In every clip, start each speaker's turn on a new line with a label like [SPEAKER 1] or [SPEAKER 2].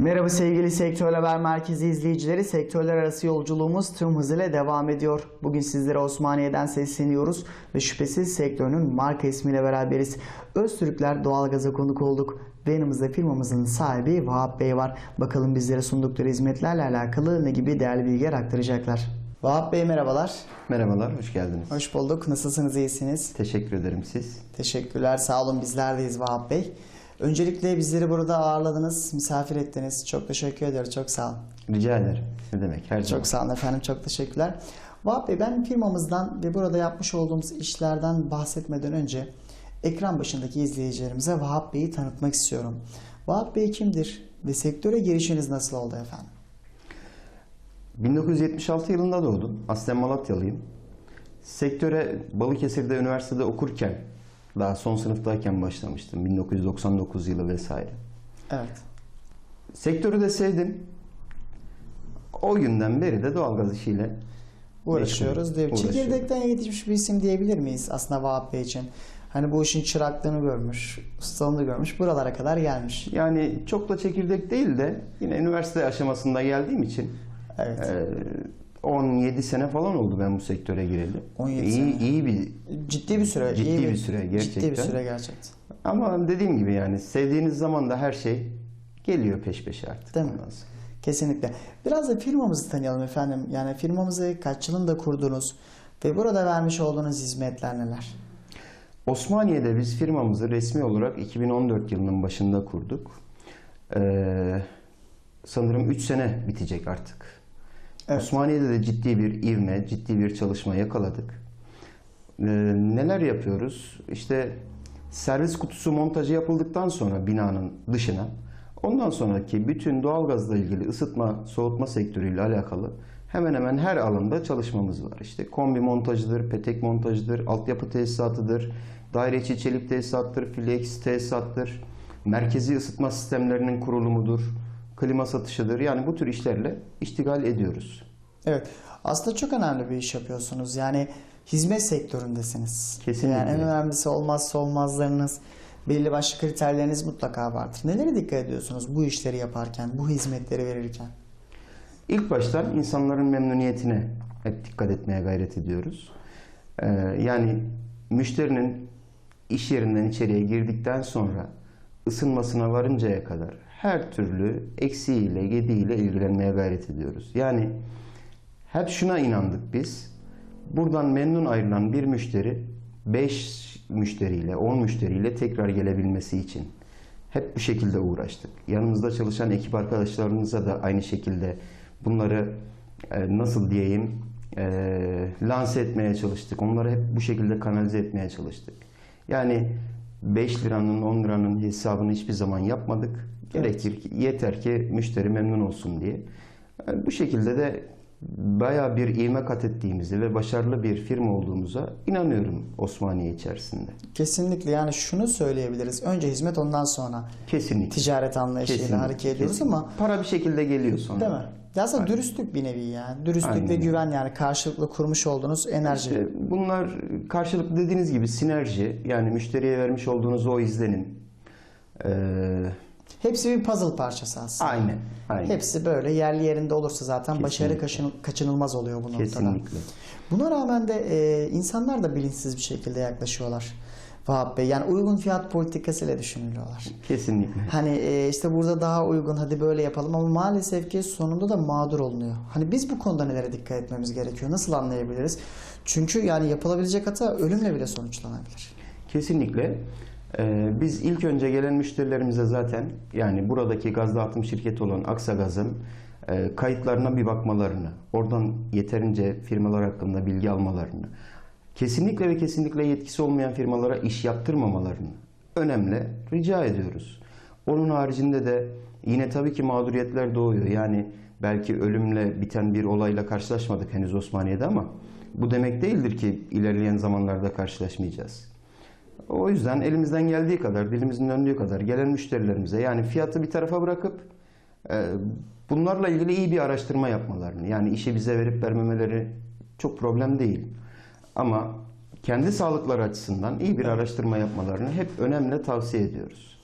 [SPEAKER 1] Merhaba sevgili Sektör Haber Merkezi izleyicileri. Sektörler arası yolculuğumuz tüm hızıyla devam ediyor. Bugün sizlere Osmaniye'den sesleniyoruz ve şüphesiz sektörünün marka ismiyle beraberiz. Öztürkler Doğalgaz'a konuk olduk ve yanımızda firmamızın sahibi Vahap Bey var. Bakalım bizlere sundukları hizmetlerle alakalı ne gibi değerli bilgiler aktaracaklar. Vahap Bey merhabalar.
[SPEAKER 2] Merhabalar, hoş geldiniz.
[SPEAKER 1] Hoş bulduk. Nasılsınız? iyisiniz?
[SPEAKER 2] Teşekkür ederim siz.
[SPEAKER 1] Teşekkürler. Sağ olun. Bizlerdeyiz Vahap Bey. Öncelikle bizleri burada ağırladınız, misafir ettiniz. Çok teşekkür ediyoruz. Çok sağ olun.
[SPEAKER 2] Rica ederim. Ne demek, her zaman.
[SPEAKER 1] Çok sağ olun efendim. Çok teşekkürler. Vahap Bey ben firmamızdan ve burada yapmış olduğumuz işlerden bahsetmeden önce ekran başındaki izleyicilerimize Vahap Bey'i tanıtmak istiyorum. Vahap Bey kimdir ve sektöre girişiniz nasıl oldu efendim?
[SPEAKER 2] 1976 yılında doğdum. Aslen Malatyalıyım. Sektöre Balıkesir'de üniversitede okurken, daha son sınıftayken başlamıştım. 1999 yılı vesaire.
[SPEAKER 1] Evet.
[SPEAKER 2] Sektörü de sevdim. O günden beri de doğalgaz işiyle
[SPEAKER 1] Uğraşıyoruz diye.
[SPEAKER 2] Uğraşıyorum.
[SPEAKER 1] Çekirdekten yetişmiş bir isim diyebilir miyiz aslında Vahap Bey için? Hani bu işin çıraklığını görmüş, ustalığını görmüş, buralara kadar gelmiş.
[SPEAKER 2] Yani çok da çekirdek değil de yine üniversite aşamasında geldiğim için
[SPEAKER 1] Evet.
[SPEAKER 2] e, 17 sene falan oldu ben bu sektöre gireli.
[SPEAKER 1] 17
[SPEAKER 2] iyi,
[SPEAKER 1] sene.
[SPEAKER 2] iyi bir
[SPEAKER 1] Ciddi bir süre.
[SPEAKER 2] Ciddi
[SPEAKER 1] iyi
[SPEAKER 2] bir süre,
[SPEAKER 1] Ciddi bir
[SPEAKER 2] gerçekten.
[SPEAKER 1] süre gerçekten.
[SPEAKER 2] Ama dediğim gibi yani sevdiğiniz zaman da her şey geliyor peş peşe artık.
[SPEAKER 1] Değil mi? Kesinlikle. Biraz da firmamızı tanıyalım efendim. Yani firmamızı kaç yılında kurdunuz ve burada vermiş olduğunuz hizmetler neler?
[SPEAKER 2] Osmaniye'de biz firmamızı resmi olarak 2014 yılının başında kurduk. Ee, sanırım 3 sene bitecek artık.
[SPEAKER 1] Evet.
[SPEAKER 2] Osmaniye'de de ciddi bir ivme, ciddi bir çalışma yakaladık. Ee, neler yapıyoruz? İşte servis kutusu montajı yapıldıktan sonra binanın dışına, ondan sonraki bütün doğalgazla ilgili ısıtma, soğutma sektörüyle alakalı hemen hemen her alanda çalışmamız var. İşte kombi montajıdır, petek montajıdır, altyapı tesisatıdır, daire içi çelik tesisattır, flex tesisattır, merkezi ısıtma sistemlerinin kurulumudur, klima satışıdır. Yani bu tür işlerle iştigal ediyoruz.
[SPEAKER 1] Evet. Aslında çok önemli bir iş yapıyorsunuz. Yani hizmet sektöründesiniz.
[SPEAKER 2] Kesinlikle.
[SPEAKER 1] Yani en önemlisi olmazsa olmazlarınız, belli başlı kriterleriniz mutlaka vardır. Nelere dikkat ediyorsunuz bu işleri yaparken, bu hizmetleri verirken?
[SPEAKER 2] İlk baştan insanların memnuniyetine hep dikkat etmeye gayret ediyoruz. Ee, yani müşterinin iş yerinden içeriye girdikten sonra ısınmasına varıncaya kadar her türlü eksiğiyle, gediğiyle ilgilenmeye gayret ediyoruz. Yani hep şuna inandık biz. Buradan memnun ayrılan bir müşteri 5 müşteriyle, 10 müşteriyle tekrar gelebilmesi için hep bu şekilde uğraştık. Yanımızda çalışan ekip arkadaşlarımıza da aynı şekilde bunları e, nasıl diyeyim e, lanse etmeye çalıştık. Onları hep bu şekilde kanalize etmeye çalıştık. Yani 5 liranın 10 liranın hesabını hiçbir zaman yapmadık. Gerekir ki yeter ki müşteri memnun olsun diye. E, Bu şekilde de bayağı bir ivme kat ettiğimizi ve başarılı bir firma olduğumuza inanıyorum Osmaniye içerisinde.
[SPEAKER 1] Kesinlikle yani şunu söyleyebiliriz. Önce hizmet ondan sonra
[SPEAKER 2] Kesinlikle.
[SPEAKER 1] ticaret anlayışıyla
[SPEAKER 2] Kesinlikle,
[SPEAKER 1] hareket ediyoruz
[SPEAKER 2] kesinlikle.
[SPEAKER 1] ama
[SPEAKER 2] para bir şekilde geliyor sonra.
[SPEAKER 1] değil mi? Ya aslında dürüstlük bir nevi yani. Dürüstlük
[SPEAKER 2] Aynen
[SPEAKER 1] ve güven yani karşılıklı kurmuş olduğunuz enerji.
[SPEAKER 2] İşte bunlar karşılıklı dediğiniz gibi sinerji yani müşteriye vermiş olduğunuz o izlenim. Ee,
[SPEAKER 1] Hepsi bir puzzle parçası aslında.
[SPEAKER 2] aynen. aynen.
[SPEAKER 1] Hepsi böyle yerli yerinde olursa zaten başarı
[SPEAKER 2] Kesinlikle.
[SPEAKER 1] kaçın- kaçınılmaz oluyor bu noktada.
[SPEAKER 2] Kesinlikle.
[SPEAKER 1] Buna rağmen de e, insanlar da bilinçsiz bir şekilde yaklaşıyorlar. Vahap Bey yani uygun fiyat politikasıyla düşünülüyorlar.
[SPEAKER 2] Kesinlikle.
[SPEAKER 1] Hani e, işte burada daha uygun hadi böyle yapalım ama maalesef ki sonunda da mağdur olunuyor. Hani biz bu konuda nelere dikkat etmemiz gerekiyor? Nasıl anlayabiliriz? Çünkü yani yapılabilecek hata ölümle bile sonuçlanabilir.
[SPEAKER 2] Kesinlikle. Ee, biz ilk önce gelen müşterilerimize zaten yani buradaki gaz dağıtım şirketi olan Aksagaz'ın e, kayıtlarına bir bakmalarını, oradan yeterince firmalar hakkında bilgi almalarını, kesinlikle ve kesinlikle yetkisi olmayan firmalara iş yaptırmamalarını önemli rica ediyoruz. Onun haricinde de yine tabii ki mağduriyetler doğuyor. Yani belki ölümle biten bir olayla karşılaşmadık henüz Osmaniye'de ama bu demek değildir ki ilerleyen zamanlarda karşılaşmayacağız. O yüzden elimizden geldiği kadar, dilimizin döndüğü kadar gelen müşterilerimize yani fiyatı bir tarafa bırakıp Ee, Bunlarla ilgili iyi bir araştırma yapmalarını, yani işi bize verip vermemeleri çok problem değil. Ama kendi sağlıkları açısından iyi bir araştırma yapmalarını hep önemli tavsiye ediyoruz.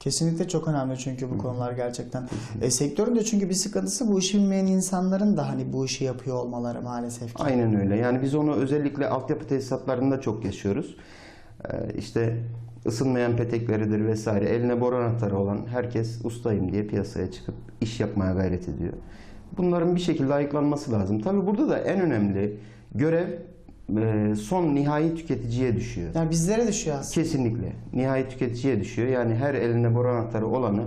[SPEAKER 1] Kesinlikle çok önemli çünkü bu konular gerçekten. E, sektörün de çünkü bir sıkıntısı bu işi bilmeyen insanların da hani bu işi yapıyor olmaları maalesef ki.
[SPEAKER 2] Aynen öyle. Yani biz onu özellikle altyapı tesisatlarında çok yaşıyoruz. Ee, işte ısınmayan petekleridir vesaire. Eline boru anahtarı olan herkes ustayım diye piyasaya çıkıp iş yapmaya gayret ediyor. Bunların bir şekilde ayıklanması lazım. Tabii burada da en önemli görev e, son nihai tüketiciye düşüyor.
[SPEAKER 1] Yani bizlere düşüyor aslında.
[SPEAKER 2] Kesinlikle. Nihai tüketiciye düşüyor. Yani her elinde boru anahtarı olanı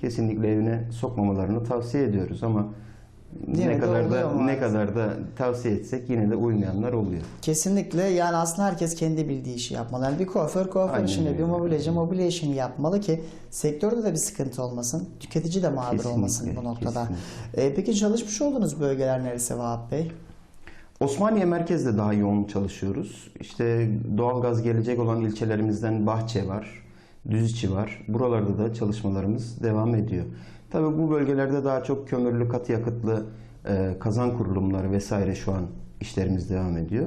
[SPEAKER 2] kesinlikle evine sokmamalarını tavsiye ediyoruz ama
[SPEAKER 1] Yine
[SPEAKER 2] ne kadar da ne
[SPEAKER 1] maalesef.
[SPEAKER 2] kadar da tavsiye etsek yine de uymayanlar oluyor.
[SPEAKER 1] Kesinlikle yani aslında herkes kendi bildiği işi yapmalı. Yani bir kuaför kuaför
[SPEAKER 2] Aynen
[SPEAKER 1] işini, bir
[SPEAKER 2] öyle.
[SPEAKER 1] mobilyacı mobilya işini yapmalı ki sektörde de bir sıkıntı olmasın. Tüketici de mağdur
[SPEAKER 2] Kesinlikle,
[SPEAKER 1] olmasın bu noktada.
[SPEAKER 2] kesinlikle.
[SPEAKER 1] E, peki çalışmış olduğunuz bölgeler neresi Vahap Bey?
[SPEAKER 2] Osmaniye merkezde daha yoğun çalışıyoruz. İşte doğalgaz gelecek olan ilçelerimizden Bahçe var, Düziçi var. Buralarda da çalışmalarımız devam ediyor. Tabii bu bölgelerde daha çok kömürlü, katı yakıtlı e, kazan kurulumları vesaire şu an işlerimiz devam ediyor.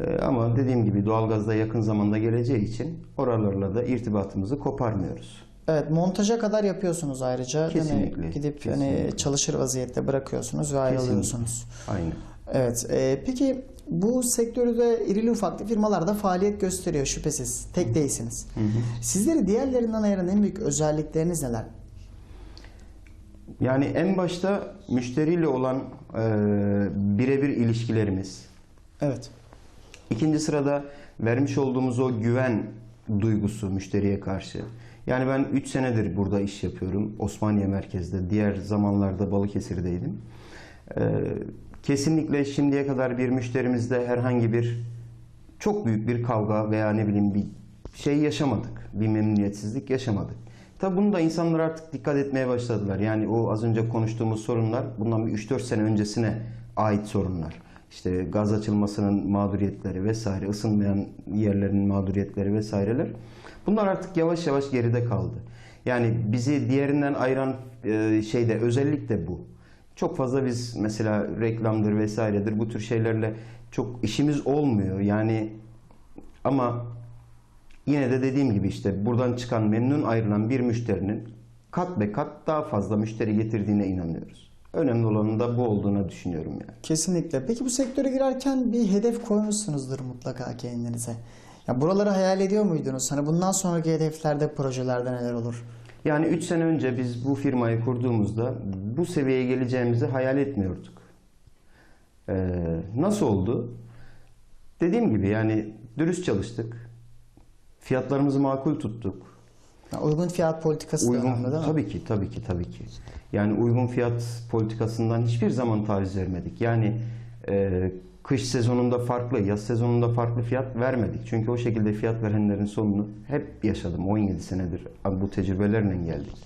[SPEAKER 2] E, ama dediğim gibi doğalgazda yakın zamanda geleceği için oralarla da irtibatımızı koparmıyoruz.
[SPEAKER 1] Evet montaja kadar yapıyorsunuz ayrıca.
[SPEAKER 2] Kesinlikle,
[SPEAKER 1] Yani gidip
[SPEAKER 2] kesinlikle.
[SPEAKER 1] hani çalışır vaziyette bırakıyorsunuz ve ayrılıyorsunuz.
[SPEAKER 2] Aynen.
[SPEAKER 1] Evet. e, peki bu sektörde irili ufaklı firmalar da faaliyet gösteriyor şüphesiz. Tek değilsiniz. Sizleri diğerlerinden ayıran en büyük özellikleriniz neler?
[SPEAKER 2] Yani en başta müşteriyle olan e, birebir ilişkilerimiz,
[SPEAKER 1] Evet.
[SPEAKER 2] İkinci sırada vermiş olduğumuz o güven duygusu müşteriye karşı. Yani ben 3 senedir burada iş yapıyorum. Osmaniye merkezde. Diğer zamanlarda Balıkesir'deydim. Ee, kesinlikle şimdiye kadar bir müşterimizde herhangi bir çok büyük bir kavga veya ne bileyim bir şey yaşamadık. Bir memnuniyetsizlik yaşamadık. Tabi bunu da insanlar artık dikkat etmeye başladılar. Yani o az önce konuştuğumuz sorunlar bundan bir 3-4 sene öncesine ait sorunlar. İşte gaz açılmasının mağduriyetleri vesaire, ısınmayan yerlerin mağduriyetleri vesaireler. Bunlar artık yavaş yavaş geride kaldı. Yani bizi diğerinden ayıran e, şey de özellik de bu. Çok fazla biz mesela reklamdır vesairedir bu tür şeylerle çok işimiz olmuyor. Yani ama yine de dediğim gibi işte buradan çıkan memnun ayrılan bir müşterinin kat be kat daha fazla müşteri getirdiğine inanıyoruz. Önemli olanın da bu olduğuna düşünüyorum yani.
[SPEAKER 1] Kesinlikle. Peki bu sektöre girerken bir hedef koymuşsunuzdur mutlaka kendinize. Ya buraları hayal ediyor muydunuz? Hani bundan sonraki hedeflerde, projelerde neler olur?
[SPEAKER 2] Yani 3 sene önce biz bu firmayı kurduğumuzda bu seviyeye geleceğimizi hayal etmiyorduk. Ee, nasıl oldu? Dediğim gibi yani dürüst çalıştık. Fiyatlarımızı makul tuttuk.
[SPEAKER 1] Ya uygun fiyat politikası da
[SPEAKER 2] Uygun,
[SPEAKER 1] önemli değil mi?
[SPEAKER 2] tabii ki, tabii ki, tabii ki. Yani uygun fiyat politikasından hiçbir zaman taviz vermedik. Yani e, kış sezonunda farklı, yaz sezonunda farklı fiyat vermedik. Çünkü o şekilde fiyat verenlerin sonunu hep yaşadım. 17 senedir bu tecrübelerle geldik.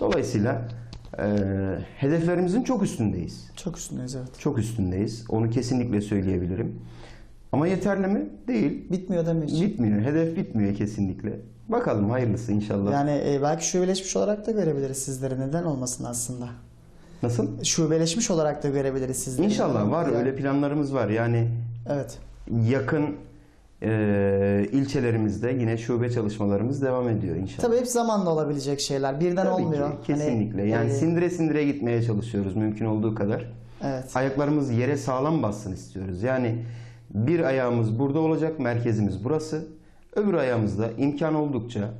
[SPEAKER 2] Dolayısıyla e, hedeflerimizin çok üstündeyiz.
[SPEAKER 1] Çok üstündeyiz evet.
[SPEAKER 2] Çok üstündeyiz. Onu kesinlikle söyleyebilirim. Ama yeterli mi? Değil.
[SPEAKER 1] Bitmiyor demek
[SPEAKER 2] Bitmiyor. Hedef bitmiyor kesinlikle. Bakalım hayırlısı inşallah.
[SPEAKER 1] Yani e, belki şubeleşmiş olarak da görebiliriz sizleri. Neden olmasın aslında?
[SPEAKER 2] Nasıl?
[SPEAKER 1] Şubeleşmiş olarak da görebiliriz sizleri.
[SPEAKER 2] İnşallah var
[SPEAKER 1] Güzel.
[SPEAKER 2] öyle planlarımız var. Yani
[SPEAKER 1] Evet.
[SPEAKER 2] yakın e, ilçelerimizde yine şube çalışmalarımız devam ediyor inşallah.
[SPEAKER 1] Tabii hep zamanla olabilecek şeyler. Birden
[SPEAKER 2] Tabii
[SPEAKER 1] olmuyor.
[SPEAKER 2] ki, kesinlikle.
[SPEAKER 1] Hani,
[SPEAKER 2] yani
[SPEAKER 1] e,
[SPEAKER 2] sindire sindire gitmeye çalışıyoruz mümkün olduğu kadar.
[SPEAKER 1] Evet.
[SPEAKER 2] Ayaklarımız yere sağlam bassın istiyoruz. Yani bir ayağımız burada olacak, merkezimiz burası. Öbür ayağımızda imkan oldukça,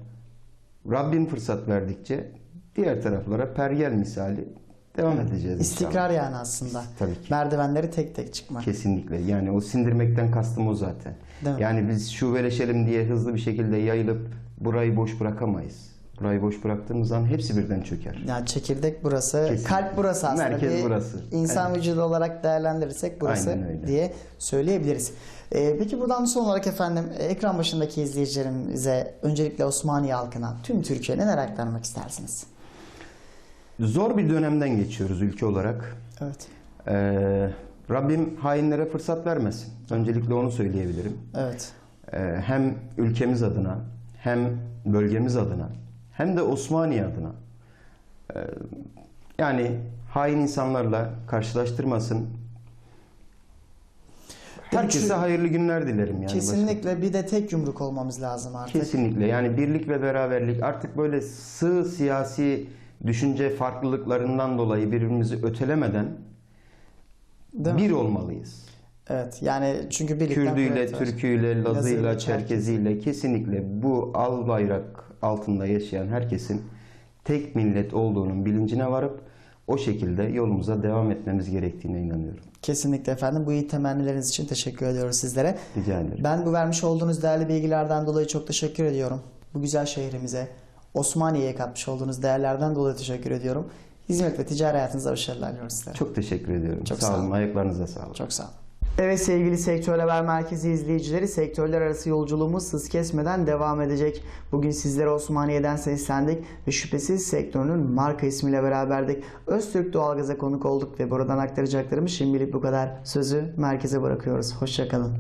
[SPEAKER 2] Rabbim fırsat verdikçe diğer taraflara pergel misali devam edeceğiz inşallah.
[SPEAKER 1] İstikrar yani aslında.
[SPEAKER 2] Tabii ki.
[SPEAKER 1] Merdivenleri tek tek çıkmak.
[SPEAKER 2] Kesinlikle. Yani o sindirmekten kastım o zaten.
[SPEAKER 1] Değil mi?
[SPEAKER 2] Yani biz şubeleşelim diye hızlı bir şekilde yayılıp burayı boş bırakamayız. Burayı boş bıraktığımız zaman hepsi birden çöker.
[SPEAKER 1] Yani çekirdek burası,
[SPEAKER 2] Kesinlikle.
[SPEAKER 1] kalp burası aslında.
[SPEAKER 2] Merkez
[SPEAKER 1] Bir
[SPEAKER 2] burası.
[SPEAKER 1] İnsan
[SPEAKER 2] Evet.
[SPEAKER 1] vücudu olarak değerlendirirsek burası diye söyleyebiliriz. Ee, peki buradan son olarak efendim e, ekran başındaki izleyicilerimize öncelikle Osmaniye halkına tüm Türkiye'ye neler aktarmak istersiniz?
[SPEAKER 2] Zor bir dönemden geçiyoruz ülke olarak.
[SPEAKER 1] Evet.
[SPEAKER 2] Ee, Rabbim hainlere fırsat vermesin. Öncelikle onu söyleyebilirim.
[SPEAKER 1] Evet.
[SPEAKER 2] Ee, hem ülkemiz adına, hem bölgemiz adına, hem de Osmaniye adına. Ee, yani hain insanlarla karşılaştırmasın. Herkese hayırlı günler dilerim yani.
[SPEAKER 1] Kesinlikle bir de tek yumruk olmamız lazım artık.
[SPEAKER 2] Kesinlikle yani birlik ve beraberlik artık böyle sığ siyasi düşünce farklılıklarından dolayı birbirimizi ötelemeden
[SPEAKER 1] Değil mi?
[SPEAKER 2] bir olmalıyız.
[SPEAKER 1] Evet yani çünkü birlikten
[SPEAKER 2] Kürdüyle. Türküyle,
[SPEAKER 1] Lazıyla,
[SPEAKER 2] Lazıyla, Çerkeziyle kesinlikle bu al bayrak altında yaşayan herkesin tek millet olduğunun bilincine varıp o şekilde yolumuza devam etmemiz gerektiğine inanıyorum.
[SPEAKER 1] Kesinlikle efendim. Bu iyi temennileriniz için teşekkür ediyoruz sizlere.
[SPEAKER 2] Rica ederim.
[SPEAKER 1] Ben bu vermiş olduğunuz değerli bilgilerden dolayı çok teşekkür ediyorum. Bu güzel şehrimize, Osmaniye'ye katmış olduğunuz değerlerden dolayı teşekkür ediyorum. Hizmet ve ticari hayatınızda başarılar diliyoruz sizlere.
[SPEAKER 2] Çok teşekkür ediyorum.
[SPEAKER 1] Çok
[SPEAKER 2] sağ
[SPEAKER 1] sağ
[SPEAKER 2] olun.
[SPEAKER 1] olun.
[SPEAKER 2] Ayaklarınıza sağlık.
[SPEAKER 1] Çok sağ olun. Evet sevgili Sektör Haber Merkezi izleyicileri sektörler arası yolculuğumuz hız kesmeden devam edecek. Bugün sizlere Osmaniye'den seslendik ve şüphesiz sektörünün marka ismiyle beraberdik. Öztürk Doğalgaz'a konuk olduk ve buradan aktaracaklarımız şimdilik bu kadar. Sözü merkeze bırakıyoruz. Hoşçakalın.